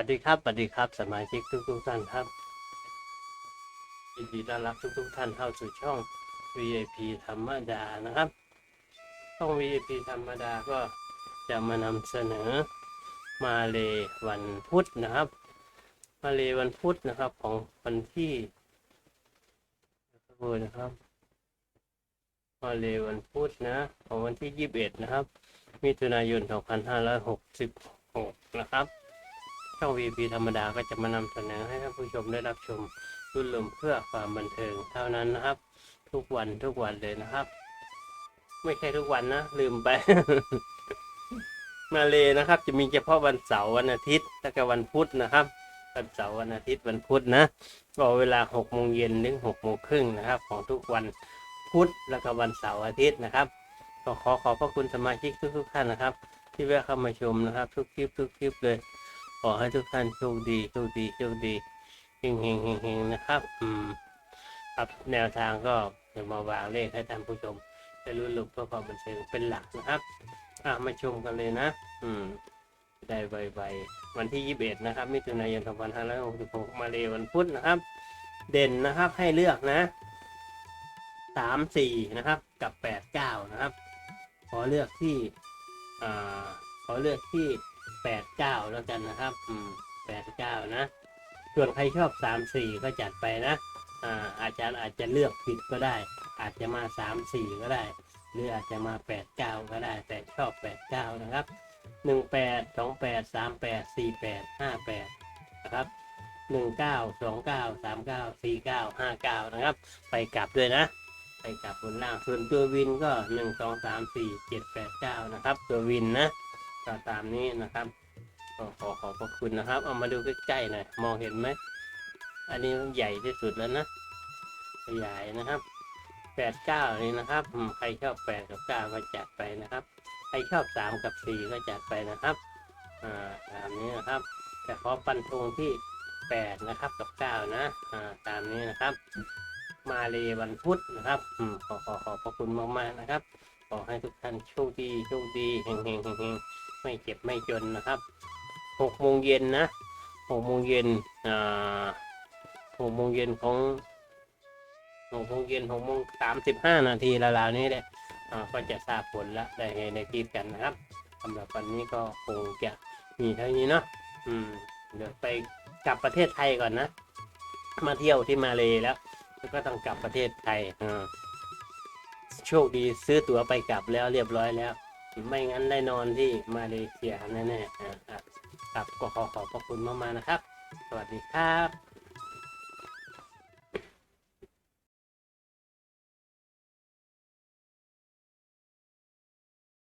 วัสดีครับสวัสดีครับ สมาชิกทุกทุกท่านครับยินดีต้อนรับทุกทุกท่านเข้าสู่ช่อง VIP ธรรมดานะครับ ช่อง VIP ธรรมดาก็จะมานำเสนอมาเลวันพุธนะครับ มาเลวันพุธนะครับของวันที่ดูนะครับมาเลวันพุธนะ ของวันที่ 21 นะครับ มิถุนายน 2566 นะครับ ช่อง VP ธรรมดาก็จะมานำเสนอให้ท่านผู้ชมได้รับชมรุ่นลมเพื่อความบันเทิงเท่านั้นนะครับ ทุกวันทุกวันเลยนะครับ ไม่ใช่ทุกวันนะลืมไป มาเลยนะครับ จะมีเฉพาะวันเสาร์วันอาทิตย์แล้วก็วันพุธนะครับวันเสาร์วันอาทิตย์วันพุธนะก็เวลาหกโมงเย็นถึงหกโมงครึ่งนะครับ ของทุกวันพุธแล้วก็วันเสาร์อาทิตย์นะครับก็ขอขอบพระคุณสมาชิกทุกๆท่านนะครับ ที่แวะเข้ามาชมนะครับ ทุกคลิปทุกคลิปเลย ขอให้ทุกท่านโชคดีโชคดีโชคดีเฮงเฮงเฮงเฮงนะครับ อืมครับแนวทางก็จะมาวางเลขให้ท่านผู้ชมได้รู้ลุกเพื่อความบันเทิงเป็นหลักนะครับอะมาชมกันเลยนะ อืม ได้ไวๆวันที่ 21 นะครับ มิถุนายน 2566 มาเลยวันพุธนะครับ เด่นนะครับให้เลือกนะ 3 4 นะครับ กับ 8 9 นะครับ ขอเลือกที่ อ่า ขอเลือกที่ แปดเก้าแล้วกันนะครับ อืมแปดเก้านะ ส่วนใครชอบสามสี่ก็จัดไปนะ อ่า อาจารย์อาจจะเลือกผิดก็ได้ อาจจะมาสามสี่ก็ได้ หรืออาจจะมาแปดเก้าก็ได้ แต่ชอบแปดเก้านะครับหนึ่งแปดสองแปดสามแปดสี่แปดห้าแปดนะครับหนึ่งเก้าสองเก้าสามเก้าสี่เก้าห้าเก้านะครับ ไปกลับด้วยนะ ไปกลับบนล่างส่วนตัววินก็หนึ่งสองสามสี่เจ็ดแปดเก้านะครับ ตัววินนะ ก็ตามนี้นะครับก็ขอขอบพระคุณนะครับ เอามาดูใกล้ๆหน่อยมองเห็นไหมอันนี้ใหญ่ที่สุดแล้วนะขยายนะครับแปดเก้านี่นะครับใครชอบแปดกับเก้าก็จัดไปนะครับ ใครชอบสามกับสี่ก็จัดไปนะครับอ่าตามนี้นะครับ แต่ขอปันธงที่แปดนะครับกับเก้านะอ่าตามนี้นะครับ มาเลวันพุธนะครับขอขอขอบพระคุณมากๆนะครับ ขอให้ทุกท่านโชคดีโชคดีเฮงเฮงเฮงไม่เจ็บไม่จนนะครับหกโมงเย็นนะหกโมงเย็นอ่าหกโมงเย็นของหกโมงเย็นหกโมงสามสิบห้านาทีราวๆนี้แหละก็จะทราบผลแล้วได้ในในทีกันนะครับสำหรับวันนี้ก็คงจะมีเท่านี้เนาะอืมเดี๋ยวไปกลับประเทศไทยก่อนนะ มาเที่ยวที่มาเลยแล้ว แล้วก็ต้องกลับประเทศไทยอ่า โชคดีซื้อตั๋วไปกลับแล้วเรียบร้อยแล้ว ไม่งั้นได้นอนที่มาเลเซียแน่ๆครับครับก็ขอขอบพระคุณมากๆนะครับ สวัสดีครับ